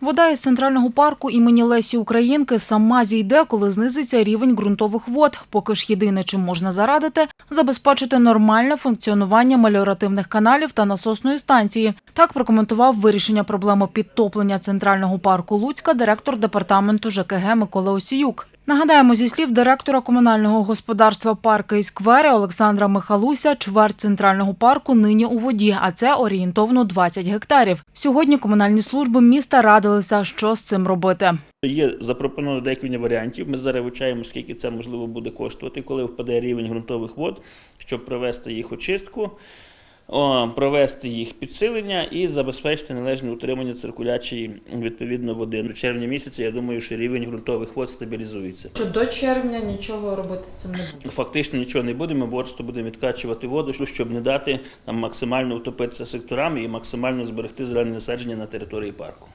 Вода із центрального парку імені Лесі Українки сама зійде, коли знизиться рівень ґрунтових вод. Поки ж єдине, чим можна зарадити, забезпечити нормальне функціонування меліоративних каналів та насосної станції. Так прокоментував вирішення проблеми підтоплення центрального парку Луцька директор департаменту ЖКГ Микола Осіюк. Нагадаємо, зі слів директора комунального господарства «Парки і сквери» Олександра Михалуся, чверть центрального парку нині у воді, а це орієнтовно 20 гектарів. Сьогодні комунальні служби міста радилися, що з цим робити. Є запропоновано декілька варіантів. Ми зараз вивчаємо, скільки це можливо буде коштувати, коли впаде рівень ґрунтових вод, щоб провести їх очистку, провести їх підсилення і забезпечити належне утримання циркуляції відповідно води. До червня місяця я думаю, що рівень ґрунтових вод стабілізується. Що до червня нічого робити з цим не буде. Фактично нічого не буде, ми просто будемо відкачувати воду, щоб не дати там максимально утопитися секторами і максимально зберегти зелені насадження на території парку.